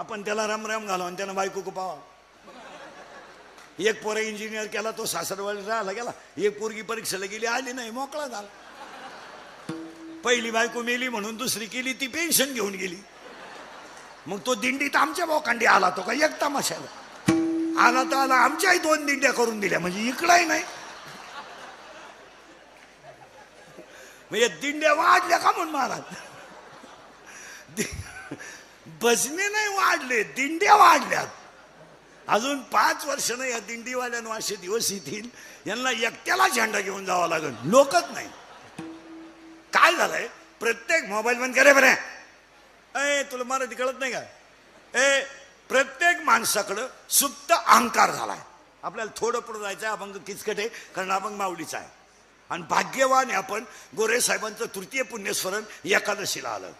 आपण त्याला रामराम घालू आणि त्यानं बायको कुपावा एक पोरा इंजिनियर केला तो सासरवाडी राहिला गेला. एक पोरगी परीक्षेला गेली आली नाही मोकळा झाला. पहिली बायको मेली म्हणून दुसरी केली ती पेन्शन घेऊन गेली. मग तो दिंडीत आमच्या बोकांडी आला तो का एक तमाशाला. आला तर आला आमच्याही दोन दिंड्या करून दिल्या म्हणजे इकडाही नाही. म्हणजे दिंड्या वाढल्या का म्हणून महाराज? दि- भजने नाही वाढले दिंड्या वाढल्यात. अजून पाच वर्ष नाही या दिंडीवाल्यांना असे दिवस येतील यांना एकट्याला झेंडा घेऊन जावा लागेल. लोकच नाही. काय झालंय? प्रत्येक मोबाईल बंद करे बरे. ए तुला मराठी कळत नाही का? ए प्रत्येक माणसाकडं सुप्त अहंकार झालाय. आपल्याला थोडं पुढं जायचं आहे अभंग आहे कारण अभंग माऊलीचा आहे. आणि भाग्यवान आहे आपण गोरे साहेबांचं तृतीय पुण्यस्मरण एकादशीला आलं.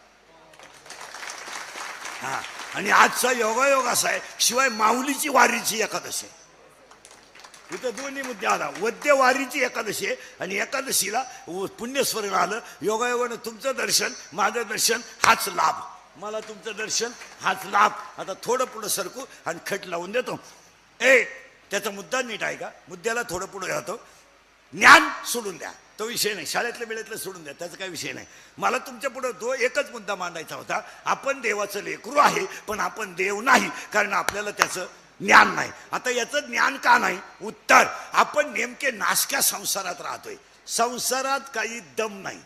हा. आणि आजचा योगायोग असा आहे शिवाय माऊलीची वारीची एकादशी आहे. इथं दोन्ही मुद्दे आला. वद्य वारीची एकादशी आहे आणि एकादशीला व- पुण्यस्मरण आलं. योगायोगानं तुमचं दर्शन माझं दर्शन हाच लाभ. मला तुमचं दर्शन हाच लाभ. आता थोडं पुढं सरकू आणि खट लावून देतो. ए त्याचा मुद्दा नीट आहे का मुद्द्याला थोडं पुढे राहतो ज्ञान सोडून द्या. तो विषय नाही. शाळेतल्या वेळेतलं सोडून द्या त्याचा काही विषय नाही. मला तुमच्या पुढं तो एकच मुद्दा मांडायचा होता. आपण देवाचं लेकरू आहे पण आपण देव नाही कारण आपल्याला त्याचं ज्ञान नाही. आता याचं ज्ञान का नाही? उत्तर आपण नेमके नाशक्या संसारात राहतोय. संसारात काही दम नाही.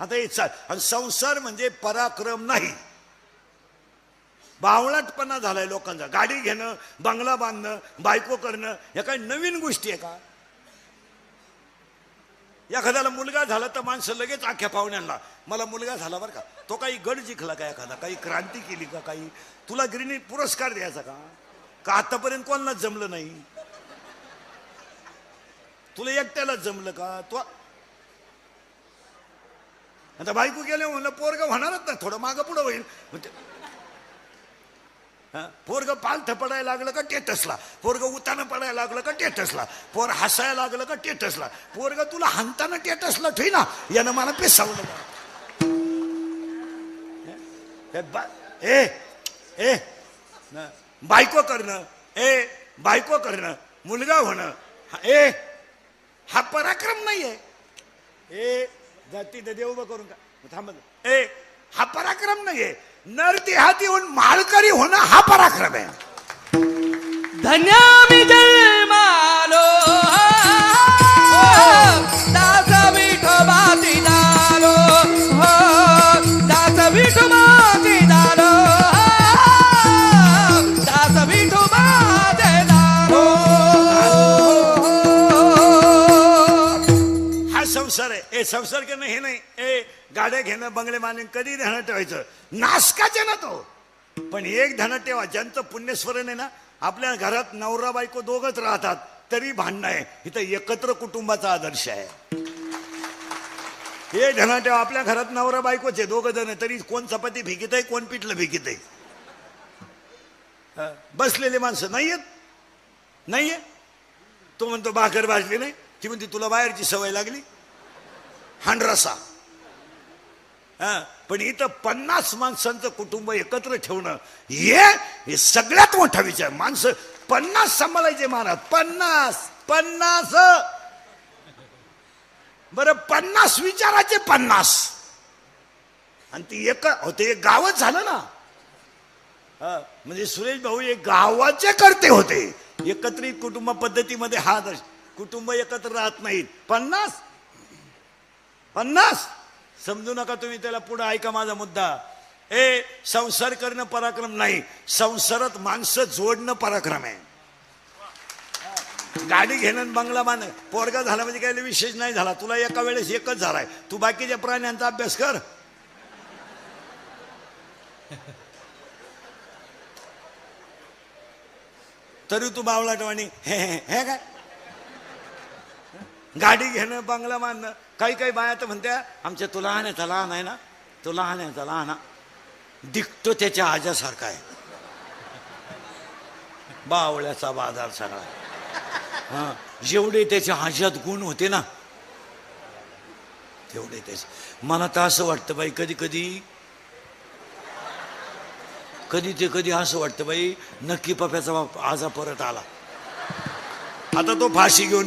आता हे आणि संसार म्हणजे पराक्रम नाही. बावळटपणा झालाय लोकांचा. गाडी घेणं बंगला बांधणं बायको करणं या काही नवीन गोष्टी आहे का? एखाद्याला मुलगा झाला तर माणसं लगेच आख्या पाहुण्यांना मला मुलगा झाला बरं का तो काही गड जिंकला का एखादा काही क्रांती केली का काही तुला गिरणी पुरस्कार द्यायचा का? का आतापर्यंत कोणालाच जमलं नाही? तुला एकट्यालाच जमलं का? तो आता बायको गेले म्हणलं पोरग होणारच ना थोडं मागं पुढं होईल. म्हणजे पोरग पालथं पडायला लागलं का टेटसला? पोरग उतानं पडायला लागलं का टेटसला? पोर हसायला लागलं का टेटसला? पोरग तुला हंताना टेटसला ठेवी ना. यानं मला पिसावलं हे ए ए बायको करणं ए बायको करणं मुलगा होणं हा- ए हा पराक्रम नाहीये. ए जाती देव उभं करून का थांब ए हा पराक्रम नाहीये. नर देहाती होऊन माळकरी होणं हा पराक्रम आहे. धन्यामी जन्मालो दास विठोबाची दालो. हो दास विठोबाची दालो. दास विठोबाचे दालो. हा संसार आहे. ए संसार करणं हे नाही. ए गाड्या घेणं बंगले माने कधी ध्यानात ठेवायचं? नाशकाचे ना तो. पण एक ध्यानात ठेवा ज्यांचं पुण्यस्मरण आहे ना आपल्या घरात नवरा बायको दोघच राहतात तरी भांडणं आहे. इथं एकत्र कुटुंबाचा आदर्श आहे. हे ध्यानात ठेवा आपल्या घरात नवरा बायकोचे दोघ जण तरी कोण चपाती भिकित आहे कोण पिठलं भिकीत आहे बसलेले माणसं नाही नाहीयेत? नाहीये? तो म्हणतो भाकर भाजली नाही. ती म्हणते तुला बाहेरची सवय लागली? हांडरसा. पण इथं पन्नास माणसांचं कुटुंब एकत्र ठेवणं हे हे सगळ्यात मोठा विचार. माणसं पन्नास सांभाळायचे महाराज. पन्नास. पन्नास बरं पन्नास विचाराचे पन्नास. आणि ती एक होते एक गावच झालं ना. म्हणजे सुरेश भाऊ एक गावाचे करते होते. एकत्रित कुटुंब पद्धतीमध्ये हा दर्श कुटुंब एकत्र राहत नाहीत. पन्नास. पन्नास. समजू नका तुम्ही त्याला पुढे ऐका माझा मुद्दा. ए संसार करणं पराक्रम नाही संसारात माणसं जोडणं पराक्रम आहे. गाडी घेणं बंगला मान पोरगा झाला म्हणजे काही विशेष नाही झाला. तुला एका वेळेस एकच झालाय. तू बाकीच्या प्राण्यांचा अभ्यास कर. तरी तू बावलाटवाणी हे हे काय? गाडी घेणं बंगला बांधणं काही काही बाया तर म्हणत्या आमच्या तो लहान आहे लहान आहे ना तो लहान आहे लहान दिखतो त्याच्या आजासारखा आहे. बावळ्याचा बाजार सगळा. जेवढे त्याच्या हाज्यात गुण होते ना तेवढे त्याचे. मला तर असं वाटतं बाई कधी कधी कधी ते कधी असं वाटतं बाई नक्की पप्याचा बाप आजा परत आला. आता तो फाशी घेऊन